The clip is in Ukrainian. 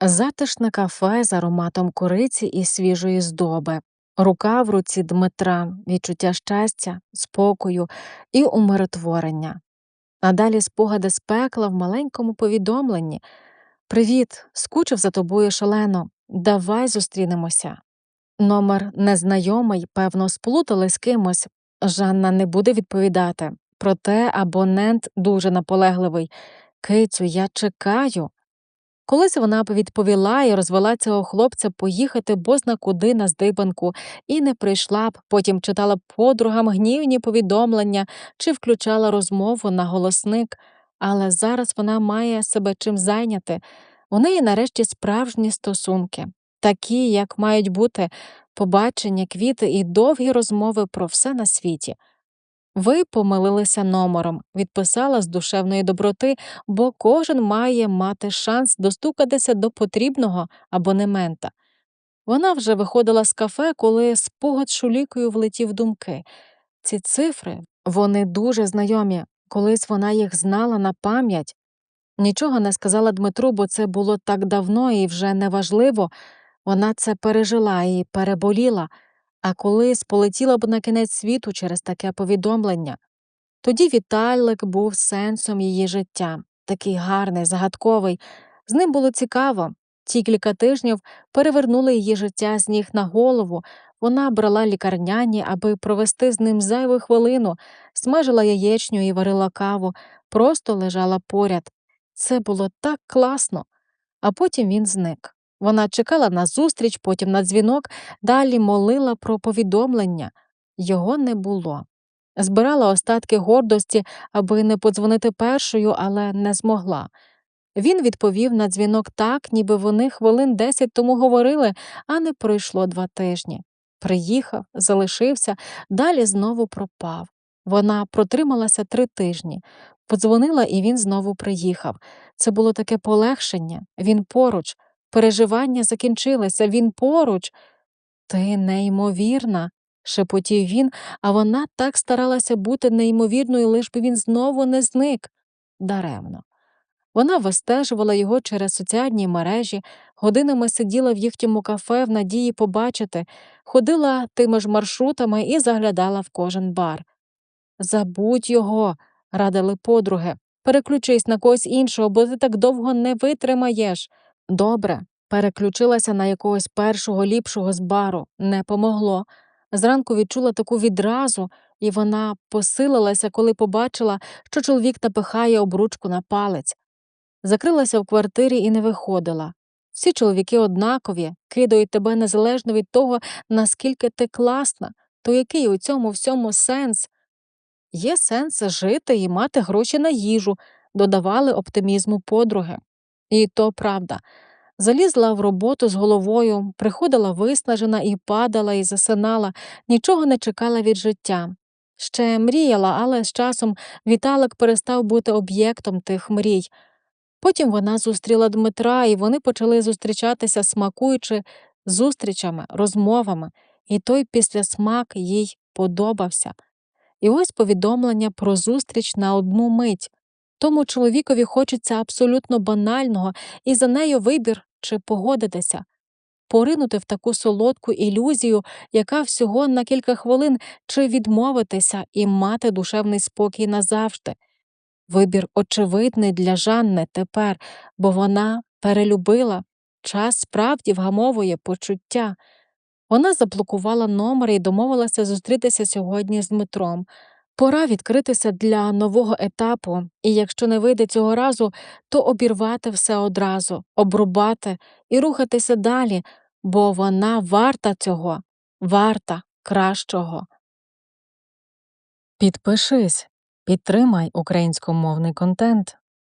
Затишне кафе з ароматом кориці і свіжої здоби, рука в руці Дмитра, відчуття щастя, спокою і умиротворення. А далі спогади з пекла в маленькому повідомленні Привіт, скучив за тобою шалено. Давай зустрінемося. Номер незнайомий, певно, сплутали з кимось. Жанна не буде відповідати. Проте абонент дуже наполегливий. Кицю, я чекаю. Колись вона б відповіла і розвела цього хлопця поїхати бозна куди на здибанку, і не прийшла б, потім читала б подругам гнівні повідомлення чи включала розмову на голосник, але зараз вона має себе чим зайняти. У неї нарешті справжні стосунки, такі, як мають бути. Побачення, квіти і довгі розмови про все на світі. Ви помилилися номером, відписала з душевної доброти, бо кожен має мати шанс достукатися до потрібного абонемента. Вона вже виходила з кафе, коли спогад шулікою влетів думки. Ці цифри вони дуже знайомі, колись вона їх знала на пам'ять. Нічого не сказала Дмитру, бо це було так давно і вже неважливо. Вона це пережила і переболіла а колись полетіла б на кінець світу через таке повідомлення. Тоді Віталик був сенсом її життя, такий гарний, загадковий. З ним було цікаво. Ті кілька тижнів перевернули її життя з ніг на голову. Вона брала лікарняні, аби провести з ним зайву хвилину, смажила яєчню і варила каву, просто лежала поряд. Це було так класно. А потім він зник. Вона чекала на зустріч, потім на дзвінок, далі молила про повідомлення. Його не було. Збирала остатки гордості, аби не подзвонити першою, але не змогла. Він відповів на дзвінок так, ніби вони хвилин десять тому говорили, а не пройшло два тижні. Приїхав, залишився, далі знову пропав. Вона протрималася три тижні, подзвонила, і він знову приїхав. Це було таке полегшення, він поруч. Переживання закінчилися, він поруч. Ти неймовірна, шепотів він, а вона так старалася бути неймовірною, лиш би він знову не зник даремно. Вона вистежувала його через соціальні мережі, годинами сиділа в їхньому кафе в надії побачити, ходила тими ж маршрутами і заглядала в кожен бар. Забудь його, радили подруги, переключись на когось іншого, бо ти так довго не витримаєш. Добре, переключилася на якогось першого ліпшого з бару, не помогло. Зранку відчула таку відразу, і вона посилилася, коли побачила, що чоловік напихає обручку на палець. Закрилася в квартирі і не виходила. Всі чоловіки однакові, кидають тебе незалежно від того, наскільки ти класна, то який у цьому всьому сенс? Є сенс жити і мати гроші на їжу, додавали оптимізму подруги. І то правда. Залізла в роботу з головою, приходила виснажена і падала, і засинала, нічого не чекала від життя. Ще мріяла, але з часом Віталик перестав бути об'єктом тих мрій. Потім вона зустріла Дмитра, і вони почали зустрічатися, смакуючи зустрічами, розмовами, і той післясмак їй подобався. І ось повідомлення про зустріч на одну мить. Тому чоловікові хочеться абсолютно банального, і за нею вибір чи погодитися, поринути в таку солодку ілюзію, яка всього на кілька хвилин, чи відмовитися і мати душевний спокій назавжди. Вибір очевидний для Жанни тепер, бо вона перелюбила час справді вгамовує почуття. Вона заблокувала номер і домовилася зустрітися сьогодні з Дмитром. Пора відкритися для нового етапу, і якщо не вийде цього разу, то обірвати все одразу, обрубати і рухатися далі, бо вона варта цього, варта кращого. Підпишись, підтримай українськомовний контент.